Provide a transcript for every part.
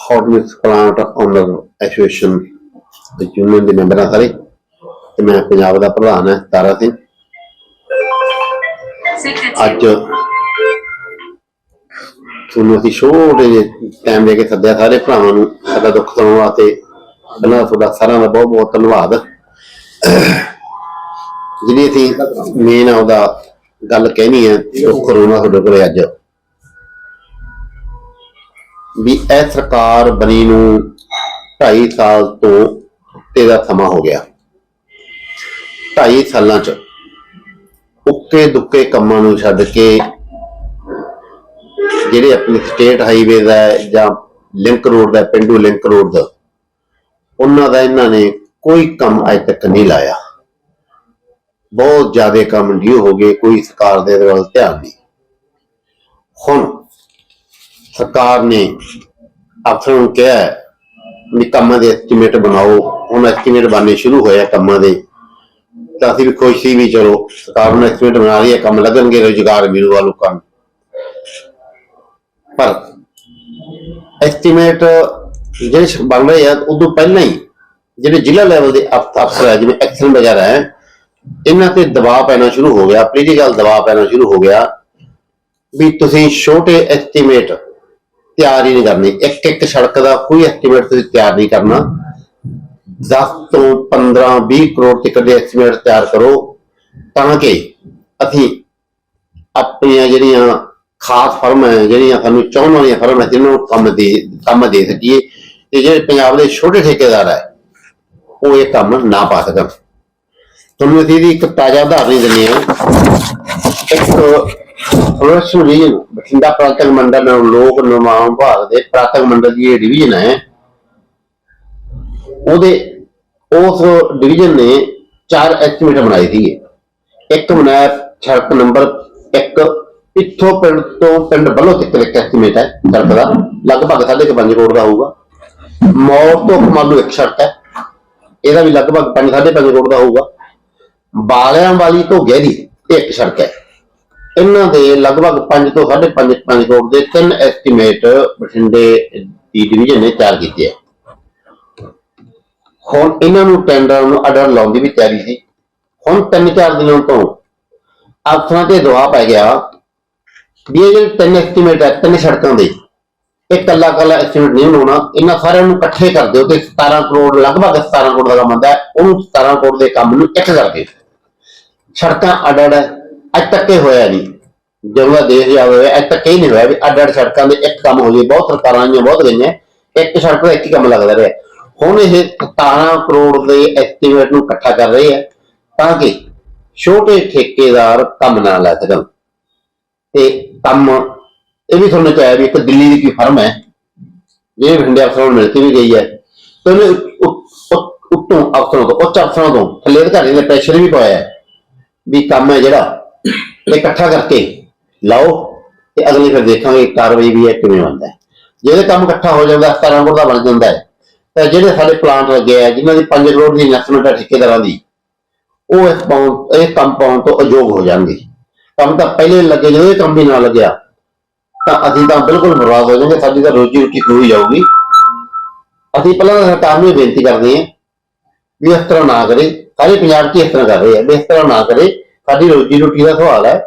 Hot mix plant owner association ਦੇ union ਦੇ member ਹਾਂ ਸਾਰੇ ਤੇ ਮੈਂ ਪੰਜਾਬ ਦਾ ਪ੍ਰਧਾਨ ਹਾਂ ਤਾਰਾ ਸਿੰਘ ਅੱਜ ਤੁਹਾਨੂੰ ਅਸੀਂ ਛੋਟੇ ਜਿਹੇ ਟਾਈਮ ਦੇ ਕੇ ਸੱਦਿਆ ਸਾਰੇ ਭਰਾਵਾਂ ਨੂੰ ਸਾਡਾ ਦੁੱਖ ਸੁਣਨ ਵਾਸਤੇ ਪਹਿਲਾਂ ਤੁਹਾਡਾ ਸਾਰਿਆਂ ਦਾ ਬਹੁਤ ਬਹੁਤ ਧੰਨਵਾਦ ਜਿਹੜੀ ਅਸੀਂ ਮੇਨ ਉਹਦਾ ਗੱਲ ਕਹਿਣੀ ਹੈ ਉਹ ਕਰੋਨਾ ਤੁਹਾਡੇ ਕੋਲੇ ਅੱਜ ਵੀ ਇਹ ਸਰਕਾਰ ਬਣੀ ਨੂੰ 2.5 ਸਾਲ ਤੋਂ ਉੱਤੇ ਦਾ ਸਮਾਂ ਹੋ ਗਿਆ। 2.5 ਸਾਲਾਂ ਚ ਉੱਕੇ ਦੁੱਕੇ ਕੰਮਾਂ ਨੂੰ ਛੱਡ ਕੇ ਜਿਹੜੇ ਆਪਣੀ ਸਟੇਟ ਹਾਈਵੇ ਦਾ ਹੈ ਜਾਂ ਲਿੰਕ ਰੋਡ ਦਾ ਪਿੰਡੂ ਲਿੰਕ ਰੋਡ ਦਾ, ਉਹਨਾਂ ਦਾ ਇਹਨਾਂ ਨੇ ਕੋਈ ਕੰਮ ਅਜੇ ਤੱਕ ਨਹੀਂ ਲਾਇਆ। ਬਹੁਤ ਜ਼ਿਆਦਾ ਕੰਮ ਡਿਊ ਹੋ ਗਏ, ਕੋਈ ਸਰਕਾਰ ਦੇ ਵੱਲ ਧਿਆਨ ਨਹੀਂ। ਹੁਣ ਸਰਕਾਰ ਨੇ ਅਫਸਰਾਂ ਨੂੰ ਕਿਹਾ ਵੀ ਕੰਮਾਂ ਦੇ ਐਸਟੀਮੇਟ ਬਣਾਓ। ਹੁਣ ਐਸਟੀਮੇਟ ਬਣਨੇ ਸ਼ੁਰੂ ਹੋਏ ਆ ਕੰਮਾਂ ਦੇ। ਤਾਂ ਅਸੀਂ ਵੀ ਖੁਸ਼ ਸੀ ਵੀ ਚਲੋ ਸਰਕਾਰ ਨੇ ਐਸਟੀਮੇਟ ਬਣਾ ਰਹੀ ਹੈ, ਕੰਮ ਲੱਗਣਗੇ ਰੁਜ਼ਗਾਰ ਮਿਲੂਗਾ ਲੋਕਾਂ ਨੂੰ। ਪਰ ਐਸਟੀਮੇਟ ਜਿਹੜੇ ਬਣ ਰਹੇ ਆ ਉਦੋਂ ਪਹਿਲਾਂ ਹੀ ਜਿਹੜੇ ਜ਼ਿਲ੍ਹਾ ਲੈਵਲ ਦੇ ਅਫਸਰ ਹੈ ਜਿਵੇਂ ਐਕਸ਼ਨ ਵਗੈਰਾ ਹੈ, ਇਹਨਾਂ ਤੇ ਦਬਾਅ ਪੈਣਾ ਸ਼ੁਰੂ ਹੋ ਗਿਆ। ਪੋਲੀਟੀਕਲ ਦਬਾਅ ਪੈਣਾ ਸ਼ੁਰੂ ਹੋ ਗਿਆ ਵੀ ਤੁਸੀਂ ਛੋਟੇ ਐਸਟੀਮੇਟ ਤਿਆਰ ਹੀ ਨਹੀਂ ਕਰਨੇ। ਇੱਕ ਇੱਕ ਸੜਕ ਦਾ ਕੋਈ ਐਸਟੀਮੇਟ ਤੁਸੀਂ ਤਿਆਰ ਨਹੀਂ ਕਰਨਾ। 10 ਤੋਂ 15 20 ਕਰੋੜ ਤੱਕ ਦੇ ਐਸਟੀਮੇਟ ਤਿਆਰ ਕਰੋ। ਤਾਂ ਕਿ ਅਸੀਂ ਆਪਣੀਆਂ ਜਿਹੜੀਆਂ ਖਾਸ ਫਰਮਾਂ ਹੈ ਜਿਹੜੀਆਂ ਸਾਨੂੰ ਚਾਹੁਣ ਵਾਲੀਆਂ ਫਰਮਾਂ ਹੈ, ਜਿਹਨਾਂ ਨੂੰ ਕੰਮ ਦੇ ਕੰਮ ਦੇ ਸਕੀਏ ਤੇ ਜਿਹੜੇ ਪੰਜਾਬ ਦੇ ਛੋਟੇ ਠੇਕੇਦਾਰ ਹੈ ਉਹ ਇਹ ਕੰਮ ਨਾ ਪਾ ਸਕਣ। ਤੁਹਾਨੂੰ ਅਸੀਂ ਇਹਦੀ ਇੱਕ ਤਾਜ਼ਾ ਉਦਾਹਰਨ ਦਿੰਦੇ ਹਾਂ। ਇੱਕ ਫਲੋਰੈਂਸ਼ਨ ਰੀਜਨ ਬਠਿੰਡਾ ਪ੍ਰਾਂਤਕ ਮੰਡਲ ਲੋਕ ਨਿਰਮਾਣ ਵਿਭਾਗ ਦੇ ਪ੍ਰਾਂਤਕ ਮੰਡਲ ਦੀ ਇਹ ਡਿਵੀਜ਼ਨ ਹੈ। ਉਹਦੇ ਉਸ ਡਿਵੀਜ਼ਨ ਨੇ ਚਾਰ ਐਸਟੀਮੇਟ ਬਣਾਏ ਸੀਗੇ ਇੱਕ ਬਣਾਇਆ ਸੜਕ ਨੰਬਰ 1 ਇੱਥੋਂ ਪਿੰਡ ਤੋਂ ਪਿੰਡ ਵੱਲੋਂ ਤੱਕ ਇੱਕ ਐਸਟੀਮੇਟ ਹੈ ਸੜਕ ਦਾ। ਲਗਭਗ 5.5 ਕਰੋੜ ਦਾ ਹੋਊਗਾ। ਮੌੜ ਤੋਂ ਕਮਾਲੂ ਇੱਕ ਸੜਕ ਹੈ। ਇਹਦਾ ਵੀ ਲਗਭਗ 5.5 ਕਰੋੜ ਦਾ ਹੋਊਗਾ। ਬਾਲਿਆਂ ਵਾਲੀ ਤੋਂ ਗਹਿਰੀ ਇੱਕ ਸੜਕ ਹੈ। ਇਹਨਾਂ ਦੇ ਲਗਭਗ 5 ਤੋਂ 5.5 5 ਕਰੋੜ ਦੇ ਤਿੰਨ ਐਸਟੀਮੇਟ ਬਠਿੰਡੇ ਦੀ ਡਿਵੀਜ਼ਨ ਨੇ ਤਿਆਰ ਕੀਤੇ ਹੈ। ਹੁਣ ਇਹਨਾਂ ਨੂੰ ਟੈਂਡਰ ਨੂੰ ਆਰਡਰ ਲਾਉਣ ਦੀ ਵੀ ਤਿਆਰੀ ਸੀ। ਹੁਣ ਤਿੰਨ ਚਾਰ ਦਿਨਾਂ ਤੋਂ ਅਫਸਰਾਂ ਤੇ ਦਬਾਅ ਪੈ ਗਿਆ ਵੀ ਇਹ ਜਿਹੜੇ ਤਿੰਨ ਐਸਟੀਮੇਟ ਹੈ ਤਿੰਨ ਸੜਕਾਂ ਦੇ, ਇਹ ਕੱਲਾ ਕੱਲਾ ਐਸਟੀਮੇਟ ਨਹੀਂ ਬਣਾਉਣਾ। ਇਹਨਾਂ ਸਾਰਿਆਂ ਨੂੰ ਇਕੱਠੇ ਕਰ ਦਿਓ ਤੇ 17 ਕਰੋੜ, ਲਗਭਗ 17 ਕਰੋੜ ਦਾ ਕੰਮ ਆਉਂਦਾ ਹੈ ਉਹਨੂੰ 17 ਕਰੋੜ ਦੇ ਕੰਮ ਨੂੰ ਇੱਕ ਦਿਓ ਸੜਕਾਂ ਅੱਡ ਅੱਡ ਅੱਜ ਤੱਕ ਇਹ ਹੋਇਆ ਨਹੀਂ। ਜਦੋਂ ਦਾ ਦੇਸ਼ ਆਜ਼ਾਦ ਅੱਜ ਤੱਕ ਇਹ ਨਹੀਂ ਹੋਇਆ ਵੀ ਅੱਡ ਅੱਡ ਸੜਕਾਂ ਦੇ ਇੱਕ ਕੰਮ ਹੋ ਜੇ ਬਹੁਤ ਸਰਕਾਰਾਂ ਆਈਆਂ, ਬਹੁਤ ਗਈਆਂ। ਇੱਕ ਸੜਕ ਦਾ ਇੱਕ ਹੀ ਕੰਮ ਲੱਗਦਾ ਰਿਹਾ। ਹੁਣ ਇਹ 17 ਕਰੋੜ ਦੇ ਐਸਟੀਮੇਟ ਨੂੰ ਇਕੱਠਾ ਕਰ ਰਹੇ ਆ, ਤਾਂ ਕਿ ਛੋਟੇ ਠੇਕੇਦਾਰ ਕੰਮ ਨਾ ਲੈ ਸਕਣ। ਤੇ ਕੰਮ, ਇਹ ਵੀ ਤੁਹਾਨੂੰ ਚਾਹਿਆ ਵੀ ਇੱਕ ਦਿੱਲੀ ਦੀ ਕੀ ਫਰਮ ਹੈ ਇਹ ਬਠਿੰਡੇ ਅਫਸਰਾਂ ਨੂੰ ਮਿਲ ਕੇ ਵੀ ਗਈ ਹੈ। ਤੇ ਉਹਨੇ ਉੱਤੋਂ ਅਫਸਰਾਂ ਤੋਂ, ਉੱਚ ਅਫਸਰਾਂ ਤੋਂ ਥੱਲੇ ਅਧਿਕਾਰੀਆਂ ਦੇ ਪ੍ਰੈਸ਼ਰ ਵੀ ਪਾਇਆ ਵੀ ਕੰਮ ਹੈ ਜਿਹੜਾ ਇਹ ਇਕੱਠਾ ਕਰਕੇ ਲਾਓ ਤੇ ਅਗਲੀ ਫਿਰ ਦੇਖਾਂਗੇ ਕਾਰਵਾਈ ਵੀ ਹੈ ਕਿਵੇਂ ਹੁੰਦਾ ਹੈ। ਜੇ ਕੰਮ ਇਕੱਠਾ ਹੋ ਜਾਂਦਾ 17 ਕਰੋੜ ਦਾ ਬਣ ਜਾਂਦਾ ਹੈ। ਤਾਂ ਜਿਹੜੇ ਸਾਡੇ ਪਲਾਂਟ ਲੱਗੇ ਆ, ਜਿਨ੍ਹਾਂ ਦੀ 5 ਕਰੋੜ ਦੀ ਇਨਵੈਸਟਮੈਂਟ ਹੈ ਠੇਕੇਦਾਰਾਂ ਦੀ, ਉਹ ਇਸ ਪਾਉਣ, ਇਹ ਕੰਮ ਪਾਉਣ ਤੋਂ ਅਯੋਗ ਹੋ ਜਾਣਗੇ। ਕੰਮ ਤਾਂ ਪਹਿਲੇ ਲੱਗੇ, ਜਦੋਂ ਇਹ ਕੰਮ ਵੀ ਨਾ ਲੱਗਿਆ, ਤਾਂ ਅਸੀਂ ਤਾਂ ਬਿਲਕੁਲ ਬਰਬਾਦ ਹੋ ਜਾਵਾਂਗੇ, ਸਾਡੀ ਤਾਂ ਰੋਜੀ ਰੋਟੀ ਖੋਈ ਜਾਊਗੀ। ਅਸੀਂ ਪਹਿਲਾਂ ਸਰਕਾਰ ਨੂੰ ਬੇਨਤੀ ਕਰਦੇ ਹਾਂ ਵੀ ਇਸ ਤਰ੍ਹਾਂ ਨਾ ਕਰੇ, ਸਾਰੇ ਪੰਜਾਬ 'ਚ ਇਸ ਤਰ੍ਹਾਂ ਕਰ ਰਹੇ ਆ, ਵੀ ਇਸ ਤਰ੍ਹਾਂ ਨਾ ਕਰੇ ਸਾਡੀ ਰੋਜੀ ਰੋਟੀ ਦਾ ਸਵਾਲ ਹੈ।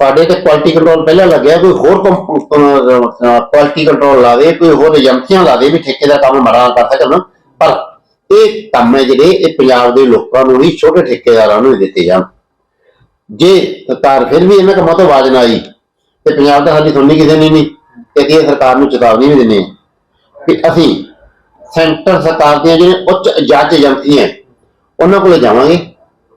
ਸਾਡੇ ਤੇ ਕੁਆਲਿਟੀ ਕੰਟਰੋਲ ਪਹਿਲਾਂ ਲੱਗਿਆ, ਕੋਈ ਹੋਰ ਕੁਆਲਿਟੀ ਕੰਟਰੋਲ ਲਾਵੇ, ਕੋਈ ਹੋਰ ਏਜੰਸੀਆਂ ਲਾਵੇ ਵੀ ਠੇਕੇਦਾਰ ਕੰਮ ਮਰਾ ਕਰ ਸਕਣ। ਪਰ ਇਹ ਕੰਮ ਹੈ ਜਿਹੜੇ ਇਹ ਪੰਜਾਬ ਦੇ ਲੋਕਾਂ ਨੂੰ ਵੀ ਛੋਟੇ ਠੇਕੇਦਾਰਾਂ ਨੂੰ ਦਿੱਤੇ ਜਾਣ। ਜੇ ਸਰਕਾਰ ਫਿਰ ਵੀ ਇਹਨਾਂ ਕੰਮਾਂ ਤੋਂ ਆਵਾਜ਼ ਨਾ ਆਈ, ਤੇ ਪੰਜਾਬ ਦਾ ਸਾਡੀ ਸੁਣਨੀ ਕਿਸੇ ਨੇ ਨਹੀਂ, ਤੇ ਇਹ ਸਰਕਾਰ ਨੂੰ ਚੇਤਾਵਨੀ ਵੀ ਦਿੰਦੇ ਕਿ ਅਸੀਂ ਸੈਂਟਰ ਸਰਕਾਰ ਦੀਆਂ ਜਿਹੜੀਆਂ ਉੱਚ ਜਾਂਚ ਏਜੰਸੀਆਂ ਉਹਨਾਂ ਕੋਲੇ ਜਾਵਾਂਗੇ।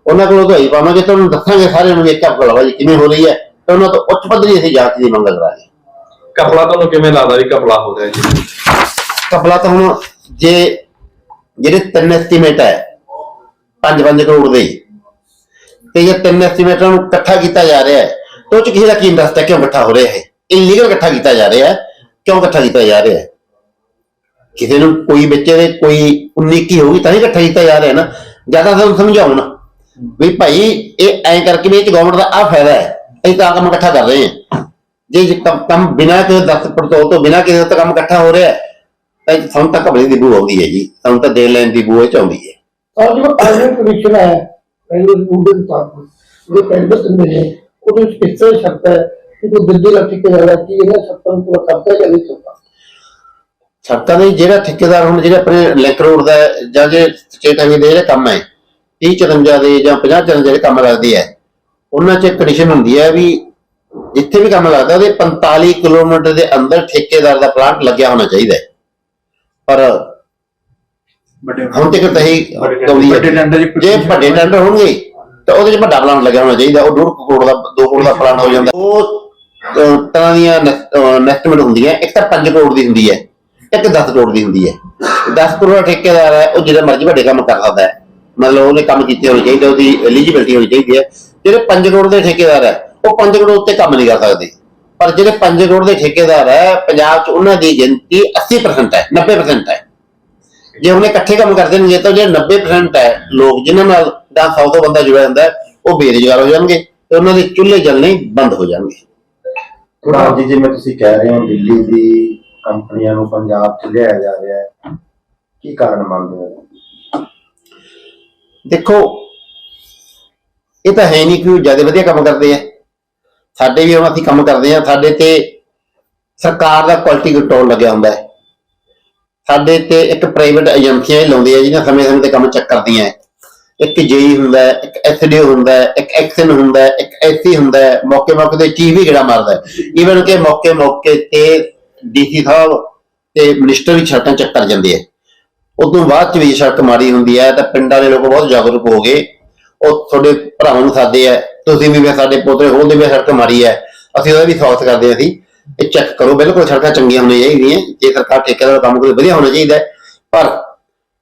ਉਹਨਾਂ ਕੋਲੋਂ ਗਈ ਪਾਵਾਂਗੇ ਤੇ ਉਹਨਾਂ ਨੂੰ ਦੱਸਾਂਗੇ ਸਾਰਿਆਂ ਨੂੰ ਵੀ ਇੱਕ ਹਫਤਾ ਜੀ ਕਿਵੇਂ ਹੋ ਰਹੀ ਹੈ ਤੇ ਉਹਨਾਂ ਤੋਂ ਉੱਚ ਪੱਧਰੀ ਅਸੀਂ ਜਾਂਚ ਦੀ ਮੰਗ ਕਰਾਂਗੇ। ਕਪੜਾ ਤੁਹਾਨੂੰ ਕਿਵੇਂ ਲੱਗਦਾ ਵੀ ਕਪੜਾ ਹੋ ਰਿਹਾ ਜੀ? ਕਪਲਾ ਤਾਂ ਹੁਣ ਜੇ ਜਿਹੜੇ ਤਿੰਨ ਐਸਟੀਮੇਟ ਹੈ 5-5 ਕਰੋੜ ਦੇ ਤੇ ਇਹ ਤਿੰਨ ਐਸਟੀਮੇਟਾਂ ਨੂੰ ਇਕੱਠਾ ਕੀਤਾ ਜਾ ਰਿਹਾ ਹੈ ਤੇ ਉਹ ਚ ਕਿਸੇ ਦਾ ਕੀ ਇੰਟਰਸਟ ਹੈ ਕਿਉਂ ਇਕੱਠਾ ਹੋ ਰਿਹਾ ਹੈ ਇਲੀਗਲ ਇਕੱਠਾ ਕੀਤਾ ਜਾ ਰਿਹਾ ਹੈ ਕਿਉਂ ਇਕੱਠਾ ਕੀਤਾ ਜਾ ਰਿਹਾ ਹੈ? ਕਿਸੇ ਨੂੰ ਕੋਈ ਬੱਚੇ ਦੇ ਕੋਈ 19 ਕੀ ਹੋਊਗੀ ਤਾਂ ਹੀ ਇਕੱਠਾ ਕੀਤਾ ਜਾ ਰਿਹਾ ਹੈ ਨਾ ਜ਼ਿਆਦਾ ਤੁਹਾਨੂੰ ਸਮਝਾਉਣ ਵੀ ਭਾਈ ਇਹ ਐਂ ਕਰਕੇ ਵੀ ਇਹ ਚ ਗਵਰਨਮੈਂਟ ਦਾ ਆ ਫਾਇਦਾ ਹੈ ਅਸੀਂ ਤਾਂ ਆਹ ਕੰਮ ਇਕੱਠਾ ਕਰ ਰਹੇ ਹਾਂ ਜੇ ਜੇ ਕੰਮ- ਕੰਮ ਬਿਨਾਂ ਕਿਸੇ ਦਸਤ ਪੜਤਾਲ ਤੋਂ ਬਿਨਾਂ ਕਿਸੇ ਤੋਂ ਕੰਮ ਇਕੱਠਾ ਹੋ ਰਿਹਾ ਹੈ ਤਾਂ ਸਾਨੂੰ ਤਾਂ ਘਬਰੇ ਦੀ ਬੂ ਆਉਂਦੀ ਹੈ ਜੀ ਸਾਨੂੰ ਤਾਂ ਦੇ ਲੈਣ ਦੀ ਬੂ ਇਹ ਚ ਆਉਂਦੀ ਹੈ और जो आर्मी कमीशन है पहले रूल के मुताबिक जो कैंपस में है वो तो किस तरह शर्त है कि तो दिल्ली का ठेकेदार है कि इन्हें शर्तों को पूरा करता है या नहीं करता ਸੜਕਾਂ ਦੇ ਜਿਹੜਾ ਠੇਕੇਦਾਰ ਹੁਣ ਜਿਹੜੇ ਆਪਣੇ ਲਿੰਕ ਰੋਡ ਦਾ ਹੈ, ਜਾਂ ਜੇ ਸਟੇਟ ਹਾਈਵੇ ਦੇ ਜਿਹੜੇ ਕੰਮ ਹੈ 30 54 ਦੇ ਜਾਂ 50 54 ਜਿਹੜੇ ਕੰਮ ਲੱਗਦੇ ਆ। ਉਹਨਾਂ 'ਚ ਕੰਡੀਸ਼ਨ ਹੁੰਦੀ ਹੈ ਵੀ ਜਿੱਥੇ ਵੀ ਕੰਮ ਲੱਗਦਾ ਉਹਦੇ 45 ਕਿਲੋਮੀਟਰ ਦੇ ਅੰਦਰ ਠੇਕੇਦਾਰ ਦਾ ਪਲਾਂਟ ਲੱਗਿਆ ਹੋਣਾ ਚਾਹੀਦਾ ਹੈ। ਪਰ ਹੁਣ ਤੱਕ ਤਾਂ ਇਹ ਕੌਲੀ ਹੈ ਵੱਡੇ ਟੈਂਡਰ ਜੇ ਵੱਡੇ ਟੈਂਡਰ ਹੋਣਗੇ ਤਾਂ ਉਹਦੇ 'ਚ ਵੱਡਾ ਪਲਾਂਟ ਲੱਗਿਆ ਹੋਣਾ ਚਾਹੀਦਾ। ਉਹ 2 ਕਰੋੜ ਦਾ 2 ਕਰੋੜ ਦਾ ਪਲਾਂਟ ਹੋ ਜਾਂਦਾ। ਉਹ ਤਰ੍ਹਾਂ ਦੀਆਂ ਨੈਸਟੀਮੇਟ ਹੁੰਦੀਆਂ। ਇੱਕ ਤਾਂ 5 ਕਰੋੜ ਦੀ ਹੁੰਦੀ ਹੈ। ਇੱਕ 10 ਕਰੋੜ ਦੀ ਹੁੰਦੀ ਹੈ। 10 ਕਰੋੜ ਦਾ ਠੇਕੇਦਾਰ ਹੈ ਉਹ ਜਿਹੜਾ ਮਰਜ਼ੀ ਵੱਡੇ ਕੰਮ ਕਰ ਸਕਦਾ ਹੈ। ਮਤਲਬ ਉਹਨੇ ਕੰਮ ਕੀਤੇ ਹੋਣੇ ਚਾਹੀਦੇ, ਉਹਦੀ ਐਲੀਜੀਬਿਲਟੀ ਹੋਣੀ ਚਾਹੀਦੀ ਹੈ। ਜਿਹੜੇ 5 ਕਰੋੜ ਦੇ ਠੇਕੇਦਾਰ ਹੈ, ਉਹ 5 ਕਰੋੜ ਉੱਤੇ ਕੰਮ ਨਹੀਂ ਕਰ ਸਕਦੇ। ਪਰ ਜਿਹੜੇ 5 ਕਰੋੜ ਦੇ ਠੇਕੇਦਾਰ ਹੈ, ਪੰਜਾਬ 'ਚ ਉਹਨਾਂ ਦੀ ਗਿਣਤੀ 80% ਹੈ 90% ਹੈ। ਜੇ ਉਹਨੇ ਇਕੱਠੇ ਕੰਮ ਕਰਦੇ ਨੇ ਤਾਂ ਜਿਹੜੇ 90% ਹੈ ਲੋਕ, ਜਿਨ੍ਹਾਂ ਨਾਲ ਦਾ 100 ਤੋਂ ਬੰਦਾ ਜੁੜਿਆ ਹੁੰਦਾ ਉਹ ਬੇਰੁਜ਼ਗਾਰ ਹੋ ਜਾਣਗੇ ਤੇ ਉਹਨਾਂ ਦੇ ਚੁੱਲ੍ਹੇ ਜਲਣੇ ਬੰਦ ਹੋ ਜਾਣਗੇ। ਪ੍ਰਧਾਨ ਜੀ, ਜਿਵੇਂ ਤੁਸੀਂ ਕਹਿ ਰਹੇ ਹੋ, ਦਿੱਲੀ ਦੀ ਕੰਪਨੀਆਂ ਨੂੰ ਪੰਜਾਬ 'ਚ ਲਿਆਇਆ ਜਾ ਰਿਹਾ ਹੈ, ਕੀ ਕਾਰਨ ਮੰਨਦੇ ਹੋ? ਦੇਖੋ, ਇਹ ਤਾਂ ਹੈ ਨਹੀਂ ਕਿ ਉਹ ਜ਼ਿਆਦਾ ਵਧੀਆ ਕੰਮ ਕਰਦੇ ਆ। ਸਾਡੇ ਵੀ ਹੁਣ ਅਸੀਂ ਕੰਮ ਕਰਦੇ ਆ, ਸਾਡੇ ਤੇ ਸਰਕਾਰ ਦਾ ਕੁਆਲਿਟੀ ਕੰਟਰੋਲ ਲੱਗਿਆ ਹੁੰਦਾ ਹੈ। ਸਾਡੇ ਤੇ ਇੱਕ ਪ੍ਰਾਈਵੇਟ ਏਜੰਸੀਆਂ ਹੀ ਲਾਉਂਦੀਆਂ ਜਿਹਨਾਂ ਸਮੇਂ ਸਮੇਂ ਤੇ ਕੰਮ ਚੈੱਕ ਕਰਦੀਆਂ ਹੈ। ਇੱਕ ਜੇਈ ਹੁੰਦਾ ਹੈ, ਇੱਕ ਐਸਡੀਓ ਹੁੰਦਾ ਹੈ, ਇੱਕ ਐਕਸ਼ਨ ਹੁੰਦਾ ਹੈ, ਇੱਕ ਐਸਸੀ ਹੁੰਦਾ ਹੈ, ਮੌਕੇ ਮੌਕੇ ਤੇ ਚੀਫ ਵੀ ਗੇੜਾ ਮਾਰਦਾ ਹੈ। ਈਵਨ ਕਿ ਮੌਕੇ ਮੌਕੇ ਤੇ ਡੀਸੀ ਸਾਹਿਬ ਤੇ ਮਿਨਿਸਟਰ ਵੀ ਛੱਟਾਂ ਚੈੱਕ ਕਰ ਜਾਂਦੇ ਆ। ਉਦੋਂ ਬਾਅਦ ਚ ਵੀ ਜੇ ਸੜਕ ਮਾੜੀ ਹੁੰਦੀ ਹੈ, ਤਾਂ ਪਿੰਡਾਂ ਦੇ ਲੋਕ ਬਹੁਤ ਜਾਗਰੂਕ ਹੋ ਗਏ। ਉਹ ਤੁਹਾਡੇ ਭਰਾਵਾਂ ਨੂੰ ਸਾਦੇ ਆ। ਤੁਸੀਂ ਵੀ ਵੀ ਸਾਡੇ ਪੋਤਰੇ ਹੋਣਦੇ ਵੀ ਸੜਕ ਮਾਰੀ ਹੈ। ਅਸੀਂ ਉਹਦਾ ਵੀ ਸਵਾਗਤ ਕਰਦੇ ਹਾਂ ਅਸੀਂ। ਇਹ ਚੈੱਕ ਕਰੋ, ਬਿਲਕੁਲ ਸੜਕਾਂ ਚੰਗੀਆਂ ਹੋਣੀਆਂ ਚਾਹੀਦੀਆਂ। ਜੇ ਸਰਕਾਰ ਠੇਕੇਦਾਰ ਦਾ ਕੰਮ ਕੋਈ ਵਧੀਆ ਹੋਣਾ ਚਾਹੀਦਾ ਹੈ। ਪਰ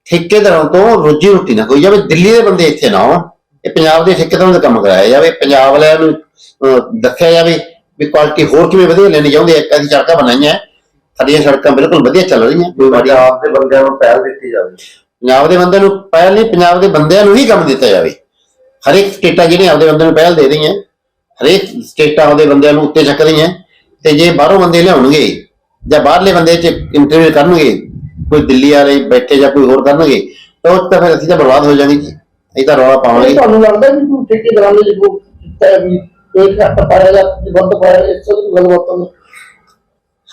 ਠੇਕੇਦਾਰਾਂ ਤੋਂ ਰੋਜੀ ਰੋਟੀ ਨਾ ਕੋਈ ਜਾਵੇ। ਦਿੱਲੀ ਦੇ ਬੰਦੇ ਇੱਥੇ ਨਾ ਆਉਣ ਇਹ ਪੰਜਾਬ ਦੇ ਠੇਕੇਦਾਰਾਂ ਦਾ ਕੰਮ ਕਰਾਇਆ ਜਾਵੇ। ਪੰਜਾਬ ਵਾਲਿਆਂ ਨੂੰ ਦੱਸਿਆ ਜਾਵੇ ਵੀ ਕੁਆਲਿਟੀ ਹੋਰ ਕਿਵੇਂ ਵਧੀਆ ਲੈਣੀ ਚਾਹੁੰਦੇ ਆ। ਅਸੀਂ ਸੜਕਾਂ ਬਣਾਈਆਂ। ਸਾਡੀਆਂ ਸੜਕਾਂ ਬਿਲਕੁਲ ਵਧੀਆ ਚੱਲ ਰਹੀਆਂ। ਕੋਈ ਮਾੜੀ ਪੰਜਾਬ ਦੇ ਬੰਦਿਆਂ ਨੂੰ ਪਹਿਲ ਦਿੱਤੀ ਜਾਵੇ। ਪੰਜਾਬ ਦੇ ਬੰਦੇ ਨੂੰ ਪਹਿਲ ਨਹੀਂ ਪੰਜਾਬ ਦੇ ਬੰਦਿਆਂ ਨੂੰ ਹੀ ਕੰਮ ਦਿੱਤਾ ਜਾਵੇ। ਹਰੇਕ ਸਟੇਟਾਂ ਜਿਹੜੀਆਂ ਆਪਦੇ ਬੰਦੇ ਨੂੰ ਪਹਿਲ ਦੇ ਰਹੀਆਂ। ਹਰੇਕ ਸਟੇਟਾਂ ਆਪਦੇ ਬੰਦਿਆਂ ਨੂੰ ਉੱਤੇ ਚੱਕ ਰਹੀਆਂ। ਤੇ ਜੇ ਬਾਹਰੋਂ ਬੰਦੇ ਲਿਆਉਣਗੇ ਜਾਂ ਬਾਹਰਲੇ ਬੰਦੇ ਚ ਇੰਟਰਵਿਊ ਕਰਨਗੇ ਕੋਈ ਦਿੱਲੀ ਵਾਲੇ ਬੈਠੇ ਜਾਂ ਕੋਈ ਹੋਰ ਕਰਨਗੇ ਤਾਂ ਉਹ ਤਾਂ ਫਿਰ ਅਸੀਂ ਤਾਂ ਬਰਬਾਦ ਹੋ ਜਾਵਾਂਗੇ ਜੀ। ਅਸੀਂ ਤਾਂ ਰੌਲਾ ਪਾਵਾਂਗੇ। ਤੁਹਾਨੂੰ ਲੱਗਦਾ ਵੀ ਤੂੰ ਠੇਕੇਦਾਰਾਂ ਨੇ ਜੋ ਕੀਤਾ ਹੈ ਵੀ ਇੱਕ ਹੱਥ ਪਾਇਆ ਜਾਂ ਬੰਦ ਪਾਇਆ ਇਸ ਤੋਂ ਵੀ ਗੱਲਬਾਤ ਨਹੀਂ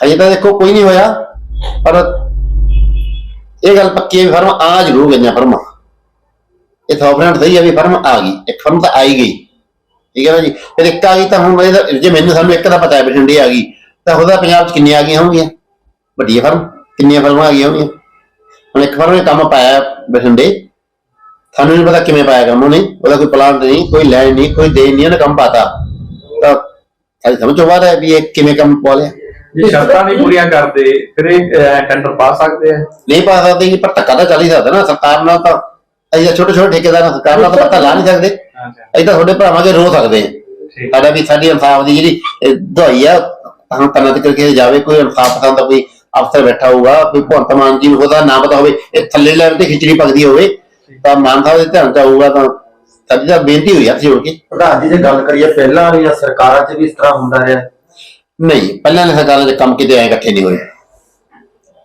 ਹਜੇ ਤਾਂ ਦੇਖੋ ਕੋਈ ਨਹੀਂ ਹੋਇਆ, ਪਰ ਇਹ ਗੱਲ ਪੱਕੀ ਹੈ ਵੀ ਫਰਮ ਆ ਜ਼ਰੂਰ ਗਈਆਂ ਫਰਮਾਂ। ਇਹ ਸੌਵਰੇਂਟ ਸਹੀ ਹੈ ਵੀ ਫਰਮ ਆ ਗਈ, ਇੱਕ ਫਰਮ ਤਾਂ ਆਈ ਗਈ। ਠੀਕ ਹੈ ਨਾ ਜੀ? ਫਿਰ ਇੱਕ ਆ ਗਈ ਤਾਂ ਹੁਣ ਇਹਦਾ ਜੇ ਮੈਨੂੰ ਸਾਨੂੰ ਇੱਕ ਦਾ ਪਤਾ ਹੈ ਬਠਿੰਡੇ ਆ ਗਈ, ਤਾਂ ਉਹਦਾ ਪੰਜਾਬ 'ਚ ਕਿੰਨੀਆਂ ਆ ਗਈਆਂ ਹੋਣਗੀਆਂ? ਵੱਡੀਆਂ ਫਰਮ, ਕਿੰਨੀਆਂ ਫਰਮਾਂ ਆ ਗਈਆਂ ਹੋਣਗੀਆਂ? ਹੁਣ ਇੱਕ ਫਰਮ ਨੇ ਕੰਮ ਪਾਇਆ ਬਠਿੰਡੇ ਸਾਨੂੰ ਨਹੀਂ ਪਤਾ ਕਿਵੇਂ ਪਾਇਆ ਕੰਮ ਉਹਨੇ, ਉਹਦਾ ਕੋਈ ਪਲਾਨ ਨਹੀਂ, ਕੋਈ ਲੈਣ ਨਹੀਂ, ਕੋਈ ਦੇਣ ਨਹੀਂ, ਉਹਨੇ ਕੰਮ ਪਾਤਾ। ਤਾਂ ਸਾਡੀ ਸਮਝ ਤੋਂ ਬਾਹਰ ਹੈ ਵੀ ਇਹ ਕਿਵੇਂ ਕੰਮ ਪਾ ਲਿਆ। ਜੇ ਸ਼ਰਤਾਂ ਨਹੀਂ ਪੂਰੀਆਂ ਕਰਦੇ ਫਿਰ ਇਹ ਟੈਂਡਰ ਪਾ ਸਕਦੇ ਆ। ਨਹੀਂ ਪਾ ਸਕਦੇ ਜੀ ਪਰ ਧੱਕਾ ਤਾਂ ਚੱਲ ਹੀ ਸਕਦਾ ਨਾ ਸਰਕਾਰ ਨਾਲ ਤਾਂ ਅਸੀਂ ਛੋਟੇ ਛੋਟੇ ਠੇਕੇਦਾਰ ਨਾਲ ਸਰਕਾਰ ਨਾਲ ਤਾਂ ਲਾ ਨਹੀਂ ਸਕਦੇ। ਅਸੀਂ ਤਾਂ ਤੁਹਾਡੇ ਭਰਾਵਾਂ ਕੇ ਰੋ ਸਕਦੇ ਹਾਂ। ਠੀਕ ਸਾਡਾ ਵੀ ਸਾਡੀ ਇਨਸਾਫ ਦੀ ਜਿਹੜੀ ਦਵਾਈ ਆ ਹਾਂ ਕੰਨਾਂ ਤੇ ਕਰਕੇ ਜਾਵੇ ਕੋਈ ਇਨਸਾਫ ਦਾ ਕੋਈ ਅਫਸਰ ਬੈਠਾ ਹੋਊਗਾ ਕੋਈ ਭਗਵੰਤ ਮਾਨ ਜੀ ਉਹਦਾ ਨਾਮ ਪਤਾ ਹੋਵੇ ਇਹ ਥੱਲੇ ਲੈਵਲ ਤੇ ਖਿਚੜੀ ਪਕਦੀ ਹੋਵੇ ਤਾਂ ਮਾਨ ਸਾਹਿਬ ਦੇ ਧਿਆਨ ਚ ਆਊਗਾ ਤਾਂ ਸਾਡੀ ਤਾਂ ਬੇਨਤੀ ਹੋਈ ਹੱਥ ਜੋੜ ਕੇ। ਪ੍ਰਧਾਨ ਜੀ ਜੇ ਗੱਲ ਕਰੀਏ ਪਹਿਲਾਂ ਵਾਲੀਆਂ ਸਰਕਾਰਾਂ 'ਚ ਵੀ ਇਸ ਤਰ੍ਹਾਂ ਹੁੰਦਾ ਰਿਹਾ। ਨਹੀਂ ਪਹਿਲਾਂ ਵਾਲੀ ਸਰਕਾਰਾਂ ਦੇ ਕੰਮ ਕਿਤੇ ਐ ਇਕੱਠੇ ਨਹੀਂ ਹੋਏ।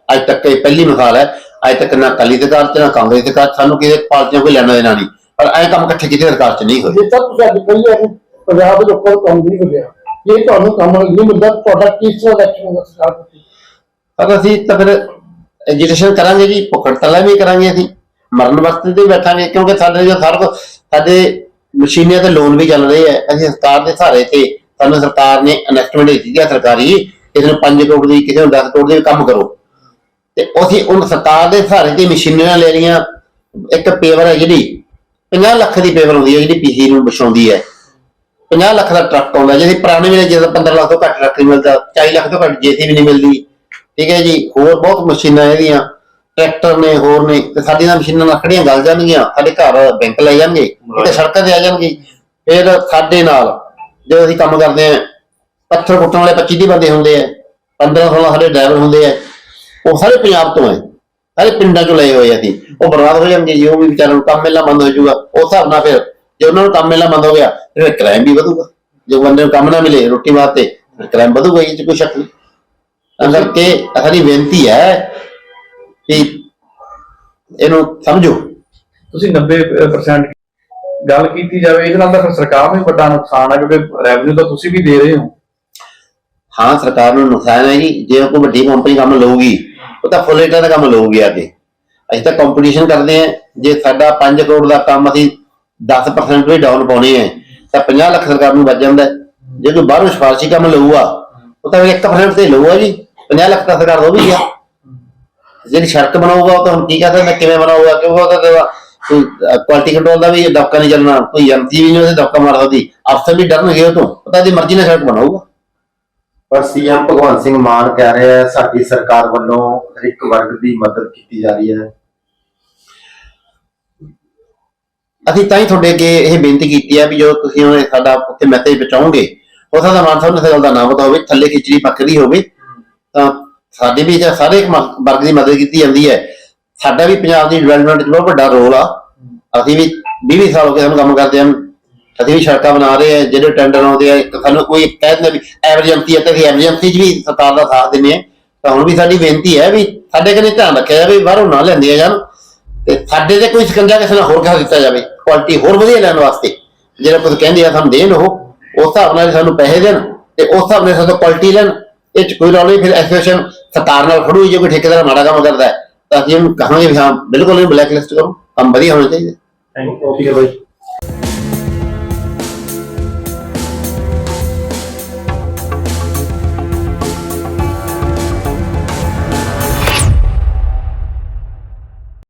ਅੱਜ ਤੱਕ ਇਹ ਪਹਿਲੀ ਮਿਸਾਲ ਹੈ। ਅੱਜ ਤੱਕ ਨਾ ਅਕਾਲੀ ਸਰਕਾਰ ਚ ਨਾ ਕਾਂਗਰਸ ਸਰਕਾਰ 'ਚ ਸਾਨੂੰ ਕਿਸੇ ਪਾਰਟੀਆਂ ਕੋਈ ਲੈਣਾ ਦੇਣਾ ਨਹੀਂ। ਪਰ ਐ ਕੰਮ ਇਕੱਠੇ ਕਿਤੇ ਸਰਕਾਰ ਚ ਨਹੀਂ ਹੋਏ। ਜੇ ਤਾਂ ਤੁਸੀਂ ਅੱਜ ਕਹੀ ਹੈ ਕਿ ਪੰਜਾਬ ਦੇ ਨੂੰ ਕੰਮ ਨਹੀਂ ਮਿਲਿਆ ਜੇ ਤੁਹਾਨੂੰ ਕੰਮ ਨਹੀਂ ਮਿਲਦਾ ਤੁਹਾਡਾ ਦਾ ਐਕਸ਼ਨ ਹੋਗਾ ਸਰਕਾਰ ਪ੍ਰਤੀ ਪਰ ਅਸੀਂ ਤਾਂ ਫਿਰ ਐਜੀਟੇਸ਼ਨ ਕਰਾਂਗੇ ਜੀ ਭੁੱਖੜ ਤਲਾ ਵੀ ਕਰਾਂਗੇ ਅਸੀਂ। ਮਰਨ ਵਕਤ ਤੇ ਬੈਠਾਂਗੇ ਕਿਉਂਕਿ ਸਾਡੇ ਜੋ ਸਾਰਾ ਸਾਡੇ ਮਸ਼ੀਨਾਂ ਤੇ ਲੋਨ ਵੀ ਚੱਲ ਰਹੇ ਆ ਅਸੀਂ ਸਰਕਾਰ ਦੇ ਸਹਾਰੇ ਤੇ ਸਾਨੂੰ ਸਰਕਾਰ ਨੇ ਇਨਵੈਸਟਮੈਂਟ ਦਿੱਤੀ ਹੈ ਸਰਕਾਰੀ, ਕਿਸੇ ਨੂੰ 5 ਕਰੋੜ ਦੀ, ਕਿਸੇ ਨੂੰ 10 ਕਰੋੜ ਦੀ ਕੰਮ ਕਰੋ। ਤੇ ਅਸੀਂ ਉਹ ਸਰਕਾਰ ਦੇ ਸਹਾਰੇ ਤੇ ਮਸ਼ੀਨਾਂ ਲੈ ਲਈਆਂ ਇੱਕ ਪੇਵਰ ਹੈ ਜਿਹੜੀ 50 ਲੱਖ ਦੀ ਪੇਵਰ ਹੁੰਦੀ ਹੈ ਜਿਹੜੀ ਪੀਸੀ ਨੂੰ ਵਿਛਾਉਂਦੀ ਹੈ। 50 ਲੱਖ ਦਾ ਟਰੱਕ ਆਉਂਦਾ, ਜਿਹਦੇ ਪੁਰਾਣੇ ਵੇਲੇ ਜਦੋਂ 15 ਲੱਖ ਤੋਂ ਘੱਟ ਟਰੱਕ ਨਹੀਂ ਮਿਲਦਾ 40 ਲੱਖ ਤੋਂ ਘੱਟ ਜੇਸੀ ਵੀ ਨਹੀਂ ਮਿਲਦੀ। ਠੀਕ ਹੈ ਜੀ, ਹੋਰ ਬਹੁਤ ਮਸ਼ੀਨਾਂ ਇਹਦੀਆਂ, ਟਰੈਕਟਰ ਨੇ, ਹੋਰ ਨੇ, ਤੇ ਸਾਡੀਆਂ ਮਸ਼ੀਨਾਂ ਨਾਲ ਖੜੀਆਂ ਗਲ ਜਾਣਗੀਆਂ? ਸਾਡੇ ਘਰ ਬੈਂਕ ਲੈ ਜਾਣਗੇ ਤੇ ਸੜਕਾਂ ਤੇ ਆ ਜਾਣਗੇ। ਫਿਰ ਸਾਡੇ ਨਾਲ ਜਦੋਂ ਅਸੀਂ ਕੰਮ ਕਰਦੇ ਆ ਪੱਥਰ ਕੁੱਟਣ ਵਾਲੇ 25 ਦੀ ਬੰਦੇ ਹੁੰਦੇ ਆ 15 16 ਸਾਡੇ ਡਰਾਈਵਰ ਹੁੰਦੇ ਆ, ਉਹ ਸਾਰੇ ਪੰਜਾਬ ਤੋਂ ਹੈ ਸਾਰੇ ਪਿੰਡਾਂ ਚੋਂ ਲਏ ਹੋਏ ਆ ਅਸੀਂ। ਉਹ ਬਰਬਾਦ ਹੋ ਜਾਣਗੇ ਜੀ, ਉਹ ਵੀ ਵਿਚਾਰਿਆਂ ਨੂੰ ਕੰਮ ਮਿਲਣਾ ਬੰਦ ਹੋ ਜਾਊਗਾ। ਉਸ ਹਿਸਾਬ ਨਾਲ ਫਿਰ ਜੇ ਉਹਨਾਂ ਨੂੰ ਕੰਮ ਮਿਲਣਾ ਬੰਦ ਹੋ ਗਿਆ, ਫਿਰ ਕ੍ਰਾਈਮ ਵੀ ਵਧੂਗਾ। ਜੇ ਬੰਦੇ ਨੂੰ ਕੰਮ ਨਾ ਮਿਲੇ ਰੋਟੀ ਵਾਸਤੇ ਕ੍ਰਾਈਮ ਵਧੂਗਾ ਇਹ 'ਚ ਕੋਈ ਸ਼ੱਕ ਨਹੀਂ। ਤਾਂ ਕਰਕੇ ਸਾਡੀ ਬੇਨਤੀ ਹੈ ਕਿ ਇਹਨੂੰ ਸਮਝੋ। ਤੁਸੀਂ 90% ਗੱਲ ਕੀਤੀ ਜਾਵੇ, ਇਹਦੇ ਨਾਲ ਤਾਂ ਫਿਰ ਸਰਕਾਰ ਨੂੰ ਹੀ ਵੱਡਾ ਨੁਕਸਾਨ ਹੈ ਕਿਉਂਕਿ ਰੈਵਨਿਊ ਤਾਂ ਤੁਸੀਂ ਵੀ ਦੇ ਰਹੇ ਹੋ। ਹਾਂ, ਸਰਕਾਰ ਨੂੰ ਨੁਕਸਾਨ ਹੈ ਜੀ, ਜੇ ਕੋਈ ਵੱਡੀ ਕੰਪਨੀ ਕੰਮ ਲਊਗੀ, ਉਹ ਤਾਂ ਫੁੱਲ ਰੇਟਾਂ ਦਾ ਕੰਮ ਲਊਗੀ ਆ ਅਸੀਂ ਤਾਂ ਕੰਪੀਟੀਸ਼ਨ ਕਰਦੇ ਆ ਜੇ ਸਾਡਾ 5 ਕਰੋੜ ਦਾ ਕੰਮ ਅਸੀਂ 10% ਵੀ ਡਾਊਨ ਪਾਉਣੇ ਆ ਤਾਂ 50 ਲੱਖ ਸਰਕਾਰ ਨੂੰ ਵੱਜ ਜਾਂਦਾ ਜੇ ਕੋਈ ਬਾਹਰੋਂ ਸਿਫਾਰਸ਼ੀ ਕੰਮ ਲਊਗਾ, ਉਹ ਤਾਂ 1% ਤੇ ਲਊਗਾ ਜੀ 50 ਲੱਖ ਤਾਂ ਸਰਕਾਰ ਦੋ ਵੀ ਗਿਆ ਜਿਹੜੀ ਸੜਕ ਬਣਾਊਗਾ, ਉਹ ਤਾਂ ਹੁਣ ਕੀ ਕਹਦਾ ਮੈਂ ਕਿਵੇਂ ਬਣਾਊਗਾ ਕਿਉਂਕਿ ਉਹ ਤਾਂ ਕੁਆਲਿਟੀ ਕੰਟਰੋਲ ਦਾ ਵੀ ਦਬਕਾ ਨਹੀਂ ਚੱਲਣਾ ਕੋਈ ਐਮਸੀ ਵੀ ਨਹੀਂ ਉਹਦੇ ਦਬਕਾ ਮਾਰ ਸਕਦੀ ਅਫਸਰ ਵੀ ਡਰਨਗੇ ਉਹ ਤੋਂ ਪਤਾ ਦੀ ਮਰਜ਼ੀ ਨਾਲ ਸੜਕ ਬਣਾਊਗਾ। ਪਰ ਸੀਐਮ ਭਗਵੰਤ ਸਿੰਘ ਮਾਨ ਕਹਿ ਰਿਹਾ ਹੈ ਸਾਡੀ ਸਰਕਾਰ ਵੱਲੋਂ ਹਰ ਇੱਕ ਵਰਗ ਦੀ ਮਦਦ ਕੀਤੀ ਜਾ ਰਹੀ ਹੈ। ਅਸੀਂ ਤਾਂ ਹੀ ਤੁਹਾਡੇ ਅੱਗੇ ਇਹ ਬੇਨਤੀ ਕੀਤੀ ਹੈ ਵੀ ਜੋ ਤੁਸੀਂ ਹੁਣ ਇਹ ਸਾਡਾ ਉੱਥੇ ਮੈਸੇਜ ਪਹੁੰਚਾਓਗੇ ਹੋ ਸਕਦਾ ਮਾਨ ਸਾਹਿਬ ਨੂੰ ਇਸ ਗੱਲ ਦਾ ਨਾਮ ਪਤਾ ਹੋਵੇ ਥੱਲੇ ਖਿਚੜੀ ਪੱਕਦੀ ਹੋਵੇ ਤਾਂ ਸਾਡੇ ਵੀ ਸਾਰੇ ਵਰਗ ਦੀ ਮਦਦ ਕੀਤੀ ਜਾਂਦੀ ਹੈ। ਸਾਡਾ ਵੀ ਪੰਜਾਬ ਦੀ ਡਿਵੈਲਪਮੈਂਟ 'ਚ ਬਹੁਤ ਵੱਡਾ ਰੋਲ ਆ। ਅਸੀਂ ਵੀ 20 ਸਾਲ ਹੋ ਗਏ ਸਾਨੂੰ ਕੰਮ ਕਰਦੇ ਹਨ ਅਸੀਂ ਵੀ ਸੜਕਾਂ ਬਣਾ ਰਹੇ ਆ, ਜਿਹੜੇ ਟੈਂਡਰ ਆਉਂਦੇ ਆ ਸਾਨੂੰ ਕੋਈ ਕਹਿ ਦਿੰਦਾ ਵੀ ਐਮਰਜੈਂਸੀ ਹੈ ਤਾਂ ਅਸੀਂ ਐਮਰਜੈਂਸੀ 'ਚ ਵੀ ਸਰਕਾਰ ਦਾ ਸਾਥ ਦਿੰਦੇ ਆ। ਤਾਂ ਹੁਣ ਵੀ ਸਾਡੀ ਬੇਨਤੀ ਹੈ ਵੀ ਸਾਡੇ ਕਨੇ ਧਿਆਨ ਰੱਖਿਆ ਜਾਵੇ, ਬਾਹਰੋਂ ਨਾ ਲੈਂਦੇ ਆ ਜਾਣ। ਤੇ ਸਾਡੇ ਤੇ ਕੋਈ ਸਕੰਜਾ ਕਿਸੇ ਨਾਲ ਹੋਰ ਖਾ ਦਿੱਤਾ ਜਾਵੇ। ਕੁਆਲਿਟੀ ਹੋਰ ਵਧੀਆ ਲੈਣ ਵਾਸਤੇ। ਜਿਹੜਾ ਕੁਝ ਕਹਿੰਦੇ ਆ, ਸਾਨੂੰ ਦੇਣ ਉਹ। ਉਸ ਹਿਸਾਬ ਨਾਲ ਸਾਨੂੰ ਪੈਸੇ ਦੇਣ ਤੇ ਉਸ ਹਿਸਾਬ ਨਾਲ ਸਾਨੂੰ ਕੁਆਲਿਟੀ ਲੈਣ। ਇਹ 'ਚ ਕੋਈ ਰੌਲਾ ਨਹੀਂ, ਫਿਰ ਐਸੋਸੀਏਸ਼ਨ ਸਰਕਾਰ ਨਾਲ ਖੜੂ ਜੇ ਕੋਈ ਠੇਕੇਦਾਰ ਮਾੜਾ ਕੰਮ ਕਰਦਾ ਹੈ। ਤਾਂ ਅਸੀਂ ਉਹਨੂੰ ਕਹਾਂਗੇ ਵੀ ਹਾਂ, ਬਿਲਕੁਲ ਨਹੀਂ ਬਲੈਕ ਲਿਸਟ ਕਰੋ, ਕੰਮ ਵਧੀਆ ਹੋਣਾ ਚਾਹੀਦਾ। Thank you okay bye.